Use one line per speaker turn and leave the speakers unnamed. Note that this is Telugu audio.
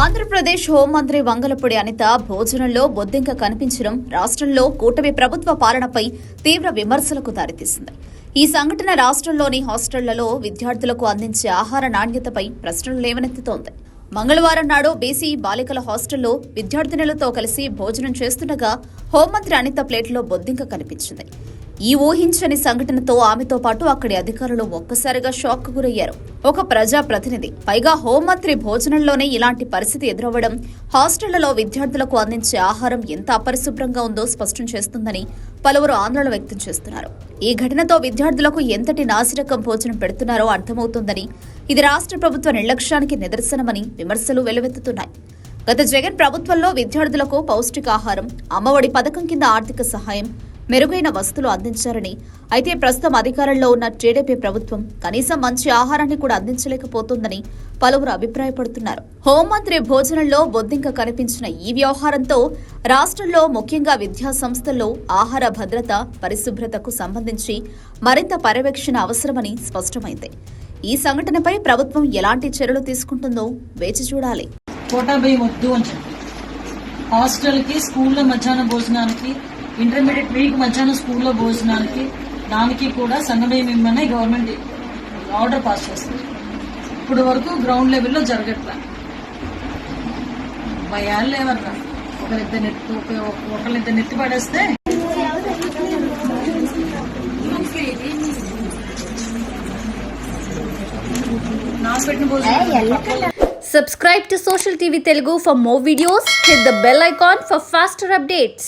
ఆంధ్రప్రదేశ్ హోంమంత్రి వంగలపూడి అనిత భోజనంలో బొద్దింక కనిపించడం రాష్ట్రంలో కూటమి ప్రభుత్వ పాలనపై తీవ్ర విమర్శలకు దారితీసింది. ఈ సంఘటన రాష్ట్రంలోని హాస్టళ్ళలో విద్యార్థులకు అందించే ఆహార నాణ్యతపై ప్రశ్నలు లేవనెత్తుతోంది. మంగళవారం నాడు బీసీ బాలికల హాస్టల్లో విద్యార్థినులతో కలిసి భోజనం చేస్తుండగా హోంమంత్రి అనిత ప్లేట్లో బొద్దింక కనిపించింది. ఈ ఊహించని సంఘటనతో ఆమెతో పాటు అక్కడి అధికారులు ఒక్కసారిగా షాక్ గురయ్యారు. ఒక ప్రజా ప్రతినిధి పైగా హోంమంత్రి భోజనంలోనే ఇలాంటి పరిస్థితి ఎదురవ్వడం హాస్టళ్ళలో విద్యార్థులకు అందించే ఆహారం ఎంత అపరిశుభ్రంగా ఉందో స్పష్టం చేస్తుందని పలువురు ఆందోళన వ్యక్తం చేస్తున్నారు. ఈ ఘటనతో విద్యార్థులకు ఎంతటి నాసిరకం భోజనం పెడుతున్నారో అర్థమవుతుందని ఇది రాష్ట్ర ప్రభుత్వ నిర్లక్ష్యానికి నిదర్శనమని విమర్శలు వెలువెత్తుతున్నాయి. గత జగన్ ప్రభుత్వంలో విద్యార్థులకు పౌష్టికాహారం అమ్మఒడి పథకం కింద ఆర్థిక సహాయం మెరుగైన వసతులు అందించారని. అయితే ప్రస్తుతం అధికారంలో ఉన్న టీడీపీ ప్రభుత్వం కనీసం మంచి ఆహారాన్ని కూడా అందించలేకపోతుందని పలువురు అభిప్రాయపడుతున్నారు. హోంమంత్రి భోజనంలో బొద్దింక కనిపించిన ఈ వ్యవహారంతో రాష్ట్రంలో ముఖ్యంగా విద్యా సంస్థల్లో ఆహార భద్రత పరిశుభ్రతకు సంబంధించి మరింత పర్యవేక్షణ అవసరమని స్పష్టమైంది. ఈ సంఘటనపై ప్రభుత్వం ఎలాంటి చర్యలు తీసుకుంటుందో వేచి చూడాలి.
కోటా వద్దు అని హాస్టల్కి స్కూల్లో మధ్యాహ్న భోజనానికి ఇంటర్మీడియట్ వీక్ మధ్యాహ్నం స్కూల్లో భోజనానికి దానికి కూడా సన్నబియ్యం ఇమ్మని గవర్నమెంట్ ఆర్డర్ పాస్ చేస్తుంది ఇప్పుడు వరకు గ్రౌండ్ లెవెల్లో జరగట్లా భయాలు లేవన్నా ఒకరిద్దరు నెత్తి ఒకరి ఒకరిద్దరు నెత్తి పడేస్తే పెట్టిన భోజనం
Subscribe to Social TV Telugu for more videos. Hit the bell icon for faster updates.